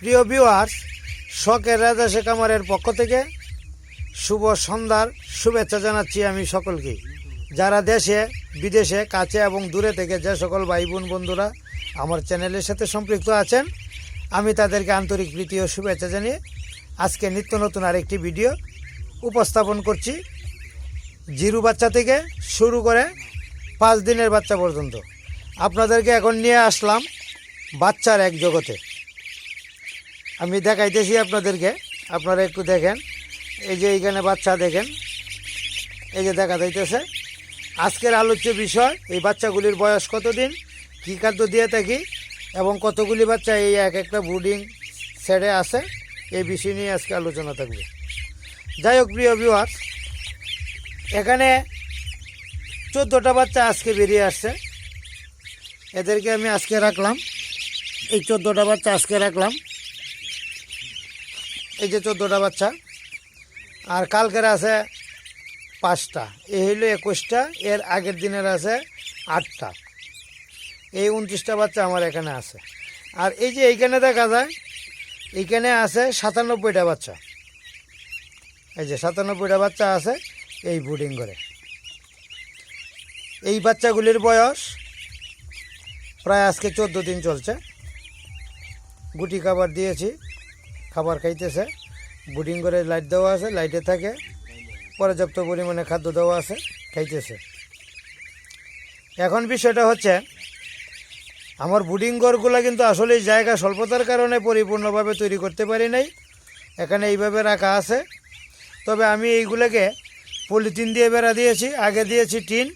প্রিয় ভিউয়ার্স শখের রাজা শেখ আমারের পক্ষ থেকে শুভ সন্ধ্যার শুভেচ্ছা জানাচ্ছি আমি সকলকে। যারা দেশে, বিদেশে, কাছে এবং দূরে থেকে যে সকল ভাই বোন বন্ধুরা আমার চ্যানেলের সাথে সম্পৃক্ত আছেন, আমি তাদেরকে আন্তরিক প্রীতি ও শুভেচ্ছা জানিয়ে আজকে নিত্য নতুন আরেকটি ভিডিও উপস্থাপন করছি। জিরু বাচ্চা থেকে শুরু করে পাঁচ দিনের বাচ্চা পর্যন্ত। আপনাদেরকে এখন নিয়ে আসলাম বাচ্চার এক জগতে। আমি দেখাইতেছি আপনাদেরকে। আপনারা একটু দেখেন। এই যে এইখানে বাচ্চা দেখেন। এই যে দেখা যাইতেছে। আজকের আলোচ্য বিষয়, এই বাচ্চাগুলির বয়স কতদিন, কী খাদ্য দিয়ে থাকি, এবং কতগুলি বাচ্চা এই এক একটা ব্রুডিং সেটে আছে, এই বিষয় নিয়ে আজকে আলোচনা থাকবে। যাই হোক, প্রিয় ভিউয়ার্স এখানে চোদ্দোটা বাচ্চা আজকে বেরিয়ে আসছে। এদেরকে আমি আজকে রাখলাম। এই চোদ্দোটা বাচ্চা আজকে রাখলাম। এই যে চোদ্দোটা বাচ্চা, আর কালকের আছে পাঁচটা। এই হইল একুশটা, এর আগের দিনের আছে আটটা। এই উনত্রিশটা বাচ্চা আমার এখানে আছে। আর এই যে এইখানে দেখা যায়, এইখানে আছে সাতানব্বইটা বাচ্চা। এই যে সাতানব্বইটা বাচ্চা আছে এই ব্রুডিং করে এই বাচ্চাগুলির বয়স প্রায় আজকে চোদ্দ দিন চলছে। গুটি খাবার দিয়েছি। খাবার খাইতেছে। বুডিং করে লাইট দেওয়া আছে লাইটে থাকে। পর্যাপ্ত পরিমাণে খাদ্য দেওয়া আছে, খাইতেছে। এখন বিষয়টা হচ্ছে, আমার বুডিং ঘরগুলো কিন্তু আসলে জায়গা স্বল্পতার কারণে পরিপূর্ণভাবে তৈরি করতে পারি নাই। এখানে এইভাবে রাখা আছে। তবে আমি এইগুলোকে পলিথিন দিয়ে বেড়া দিয়েছি, আগে দিয়েছি টিন,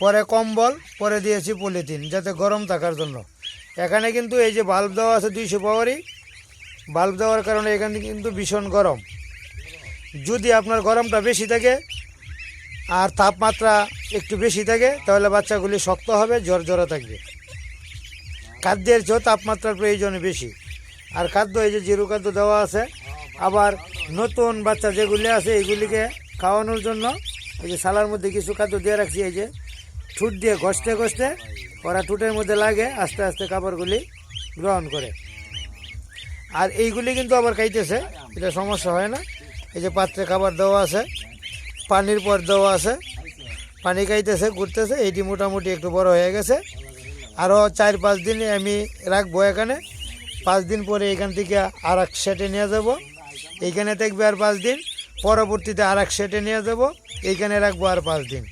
পরে কম্বল, পরে দিয়েছি পলিথিন, যাতে গরম থাকার জন্য। এখানে কিন্তু এই যে বাল্ব দেওয়া আছে দুইশো পাওয়ারই বাল্ব দেওয়ার কারণে এখানে কিন্তু ভীষণ গরম। যদি আপনার গরমটা বেশি থাকে আর তাপমাত্রা একটু বেশি থাকে, তাহলে বাচ্চাগুলি শক্ত হবে জ্বর জ্বরা থাকবে। খাদ্যের চেয়েও তাপমাত্রার প্রয়োজন বেশি। আর খাদ্য, এই যে জিরু খাদ্য দেওয়া আছে, আবার নতুন বাচ্চা যেগুলি আছে এইগুলিকে খাওয়ানোর জন্য এই যে সালার মধ্যে কিছু খাদ্য দিয়ে রাখছি, এই যে ঠুট দিয়ে ঘষতে ঘষতে ওরা ঠুটের মধ্যে লাগে আস্তে আস্তে খাবারগুলি গ্রহণ করে। আর এইগুলি কিন্তু আবার খাইতেছে, এটা সমস্যা হয় না। এই যে পাত্রে খাবার দেওয়া আছে, পানির পর দেওয়া আছে, পানি খাইতেছে, ঘুরতেছে, এইটি মোটামুটি একটু বড় হয়ে গেছে। আরও চার পাঁচ দিন আমি রাখব এখানে। পাঁচ দিন পরে এখান থেকে আর এক সেটে নিয়ে যাব। এইখানে থাকবে আর পাঁচ দিন, পরবর্তীতে আর এক সেটে নিয়ে যাব। এইখানে রাখব আর পাঁচ দিন।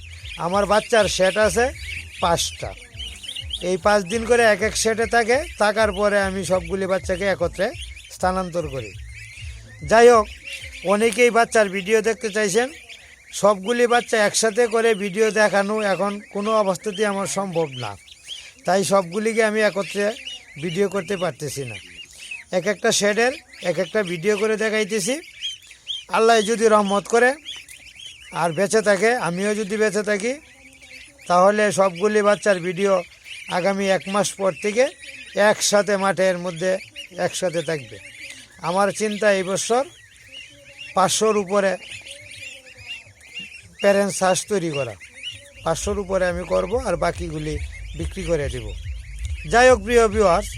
আমার বাচ্চার সেট আছে পাঁচটা। এই পাঁচ দিন করে এক এক সেটে থাকে, থাকার পরে আমি সবগুলি বাচ্চাকে একত্রে স্থানান্তর করে। যাই হোক, অনেকেই বাচ্চার ভিডিও দেখতে চাইছেন। সবগুলি বাচ্চা একসাথে করে ভিডিও দেখানো এখন কোনো অবস্থাতেই আমার সম্ভব না। তাই সবগুলিকে আমি একত্রে ভিডিও করতে পারতেছি না। এক একটা শেডের এক একটা ভিডিও করে দেখাইতেছি। আল্লাহ যদি রহমত করে আর বেঁচে থাকে, আমিও যদি বেঁচে থাকি, তাহলে সবগুলি বাচ্চার ভিডিও আগামী এক মাস পর থেকে একসাথে মাঠের মধ্যে একসাথে থাকবে। আমার চিন্তা এই বছর পাঁচশোর উপরে প্যারেন্টস হাঁস তৈরি করা। পাঁচশোর উপরে আমি করব আর বাকিগুলি বিক্রি করে দেব। যাই হোক, প্রিয় ভিউয়ার্স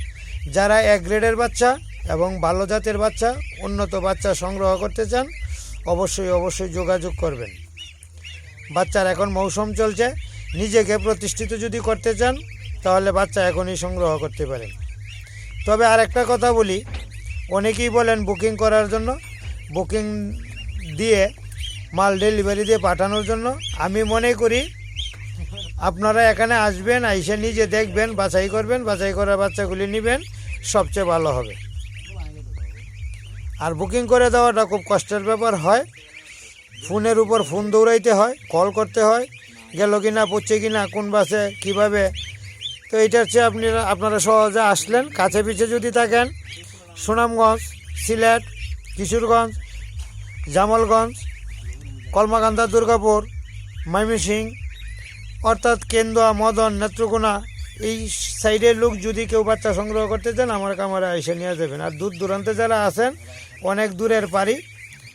যারা এক গ্রেডের বাচ্চা এবং ভালো জাতের বাচ্চা, উন্নত বাচ্চা সংগ্রহ করতে চান, অবশ্যই অবশ্যই যোগাযোগ করবেন। বাচ্চার এখন মৌসুম চলছে। নিজেকে প্রতিষ্ঠিত যদি করতে চান, তাহলে বাচ্চা এখনই সংগ্রহ করতে পারেন। তবে আর একটা কথা বলি অনেকেই বলেন বুকিং করার জন্য বুকিং দিয়ে মাল ডেলিভারি দিয়ে পাঠানোর জন্য। আমি মনে করি আপনারা এখানে আসবেন, আইসে নিজে দেখবেন, বাছাই করবেন, বাছাই করা বাচ্চাগুলি নেবেন, সবচেয়ে ভালো হবে। আর বুকিং করে দেওয়াটা খুব কষ্টের ব্যাপার হয়। ফোনের উপর ফোন দৌড়াইতে হয় কল করতে হয়, গেল কি না পড়ছে কি না কোন বাসে, কীভাবে? তো এইটার চেয়ে আপনি, আপনারা সহজে আসলেন কাছে পিছে যদি থাকেন সুনামগঞ্জ, সিলেট, কিশোরগঞ্জ, জামালগঞ্জ, কলমাকান্দা, দুর্গাপুর, ময়মনসিং, অর্থাৎ কেন্দুয়া, মদন, নেত্রকোনা, এই সাইডের লোক যদি কেউ বাচ্চা সংগ্রহ করতে চান, আমার কামারে এসে নিয়ে যাবেন। আর দূর দূরান্তে যারা আছেন, অনেক দূরের পারি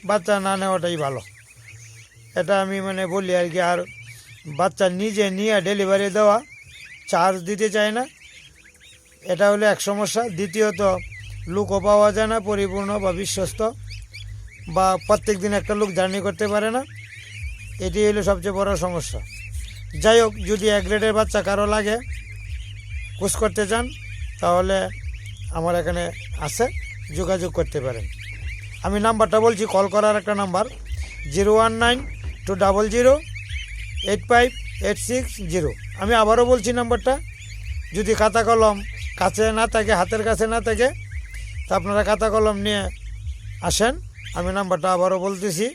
বাচ্চা না নেওয়াটাই ভালো। এটা আমি মানে বলি আর কি, আর বাচ্চা নিজে নিয়ে ডেলিভারি দেওয়া, চার্জ দিতে চায় না। এটা হলো এক সমস্যা। দ্বিতীয়ত লুকও পাওয়া যায় না পরিপূর্ণ বা বিশ্বস্ত বা প্রত্যেক দিন একটা লোক জার্নি করতে পারে না। এটি হলো সবচেয়ে বড় সমস্যা। যাই হোক, যদি এক গ্রেডের বাচ্চা কারও লাগে কুস করতে চান, তাহলে আমার এখানে আছে, যোগাযোগ করতে পারেন। আমি নাম্বারটা বলছি, কল করার একটা number, zero one nine two double zero, eight five eight six zero. আমি আবারও বলছি নাম্বারটা, যদি খাতা কলম কাছে না থাকে, হাতের কাছে না থাকে তা আপনারা খাতা কলম নিয়ে আসেন, আমি নাম্বারটা আবারও বলতেছি।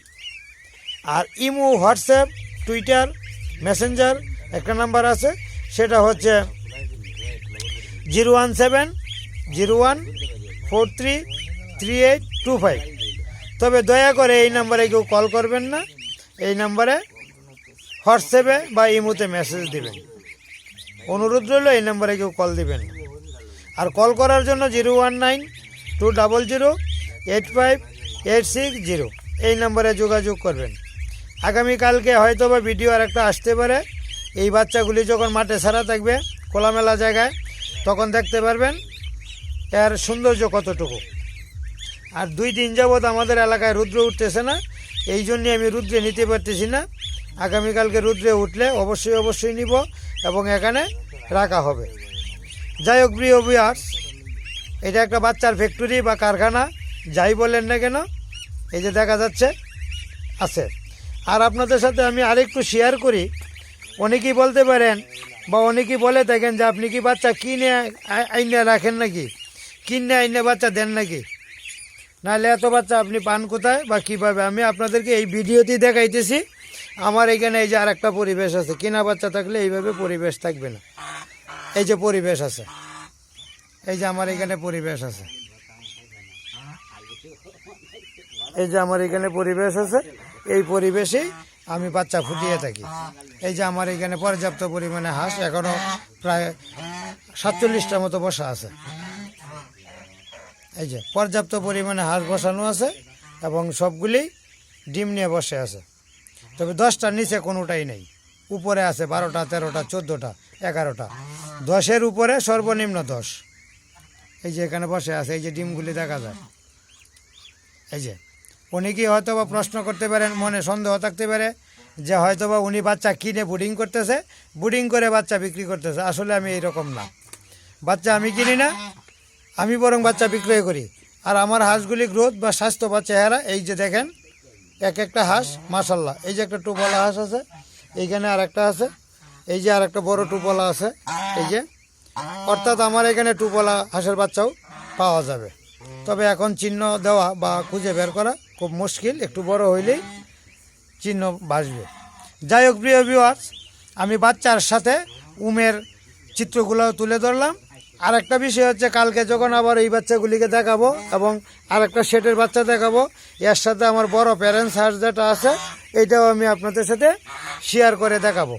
আর ইমো, হোয়াটসঅ্যাপ, টুইটার, মেসেঞ্জার, একটা নাম্বার আছে, সেটা হচ্ছে zero one seven, zero one, four three three eight, two five. তবে দয়া করে এই নাম্বারে কেউ কল করবেন না, এই নাম্বারে হোয়াটসঅ্যাপে বা ইমোতে মেসেজ দিবেন। অনুরোধ রইল এই নাম্বারে কেউ কল দিবেন আর কল করার জন্য zero one nine two double zero, eight five, eight six zero. এই নাম্বারে যোগাযোগ করবেন। আগামীকালকে হয়তো বা ভিডিও আর একটা আসতে পারে। এই বাচ্চাগুলি যখন মাঠে ছাড়া থাকবে, খোলামেলা জায়গায়, তখন দেখতে পারবেন এর সৌন্দর্য কতটুকু। আর দুই দিন যাবৎ আমাদের এলাকায় রুদ্র উঠতেছে না, এই জন্যে আমি রুদ্রে নিতে পারতেছি না। আগামীকালকে রুদ্রে উঠলে অবশ্যই অবশ্যই নিব এবং এখানে রাখা হবে। যাই হোক, প্রিয় বিয়ার্স এটা একটা বাচ্চার ফ্যাক্টরি বা কারখানা, যাই বলেন না কেন, এই যে দেখা যাচ্ছে, আছে। আর আপনাদের সাথে আমি আরেকটু শেয়ার করি। অনেকেই বলতে পারেন বা অনেকেই বলে থাকেন যে আপনি কি বাচ্চা কিনে আইনে রাখেন নাকি? কিনে আইনে বাচ্চা দেন নাকি? নাহলে এত বাচ্চা আপনি পান কোথায় বা কীভাবে? আমি আপনাদেরকে এই ভিডিওতেই দেখাইতেছি। আমার এখানে এই যে আর একটা পরিবেশ আছে। কিনা বাচ্চা থাকলে এইভাবে পরিবেশ থাকবে না। এই যে পরিবেশ আছে। এই যে আমার এখানে পরিবেশ আছে। এই যে আমার এখানে পরিবেশ আছে, এই পরিবেশেই আমি বাচ্চা ফুটিয়ে থাকি। এই যে আমার এখানে পর্যাপ্ত পরিমাণে হাঁস এখনও প্রায় সাতচল্লিশটার মতো বসা আছে। এই যে পর্যাপ্ত পরিমাণে হাঁস বসানো আছে এবং সবগুলি ডিম নিয়ে বসে আছে। তবে দশটার নিচে কোনোটাই নেই। উপরে আছে বারোটা, তেরোটা, চোদ্দোটা, এগারোটা। দশের উপরে সর্বনিম্ন দশ। এই যে এখানে বসে আছে, এই যে ডিমগুলি দেখা যায়। এই যে অনেকেই হয়তো বা প্রশ্ন করতে পারেন, মনে সন্দেহ থাকতে পারে যে হয়তো বা উনি বাচ্চা কিনে বুডিং করতেছে, বুডিং করে বাচ্চা বিক্রি করতেছে। আসলে আমি এইরকম না। বাচ্চা আমি কিনি না, আমি বরং বাচ্চা বিক্রয় করি। আর আমার হাঁসগুলি গ্রোথ বা স্বাস্থ্য বা চেহারা, এই যে দেখেন, এক একটা হাঁস মাসাল্লাহ এই যে একটা টুপলা হাঁস আছে, এইখানে আর একটা আছে, এই যে আর একটা বড় টুপলা আছে, এই যে অর্থাৎ আমার এখানে টুপলা হাঁসের বাচ্চাও পাওয়া যাবে। তবে এখন চিহ্ন দেওয়া বা খুঁজে বের করা খুব মুশকিল, একটু বড় হইলেই চিহ্ন বাসবে যাই হোক, প্রিয় ভিউয়ার্স আমি বাচ্চার সাথে উমের চিত্রগুলো তুলে ধরলাম। আর একটা বিষয় হচ্ছে, কালকে যখন আবার এই বাচ্চাগুলিকে দেখাবো এবং আর একটা সেটের বাচ্চা দেখাবো, এর সাথে আমার বড় প্যারেন্টস হাউস যেটা আছে এইটাও আমি আপনাদের সাথে শেয়ার করে দেখাবো।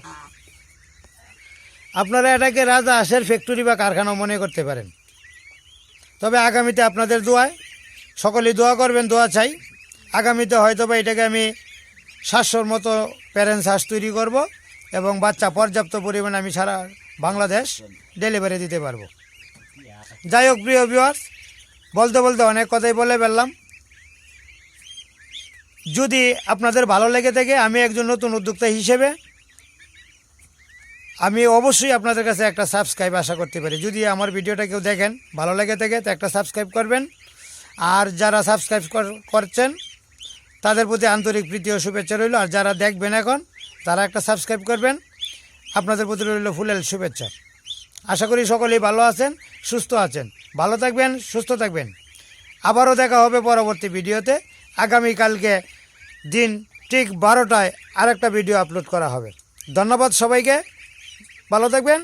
আপনারা এটাকে রাজা হাঁসের ফ্যাক্টরি বা কারখানা মনে করতে পারেন। তবে আগামীতে আপনাদের দোয়ায় সকলেই দোয়া করবেন, দোয়া চাই। আগামীতে হয়তো বা এটাকে আমি সাতশোর মতো প্যারেন্টস হাঁস তৈরি করব এবং বাচ্চা পর্যাপ্ত পরিমাণে আমি সারা বাংলাদেশ ডেলিভারি দিতে পারব। যাই হোক, প্রিয় ভিউয়ার্স বলতে বলতে অনেক কথাই বলে ফেললাম। যদি আপনাদের ভালো লেগে থাকে, আমি একজন নতুন উদ্যোক্তা হিসেবে আমি অবশ্যই আপনাদের কাছে একটা সাবস্ক্রাইব আশা করতে পারি। যদি আমার ভিডিওটা কেউ দেখেন, ভালো লেগে থাকে, তো একটা সাবস্ক্রাইব করবেন। আর যারা সাবস্ক্রাইব কর- করছেন, তাদের প্রতি আন্তরিক প্রীতি ও শুভেচ্ছা রইল। আর যারা দেখবেন এখন, তারা একটা সাবস্ক্রাইব করবেন। আপনাদের প্রতি রইল ফুলেল শুভেচ্ছা। আশা করি সকলেই ভালো আছেন, সুস্থ আছেন। ভালো থাকবেন, সুস্থ থাকবেন। আবারও দেখা হবে পরবর্তী ভিডিওতে। আগামীকালকে দিন ঠিক বারোটায় আরেকটা ভিডিও আপলোড করা হবে। ধন্যবাদ সবাইকে। ভালো থাকবেন।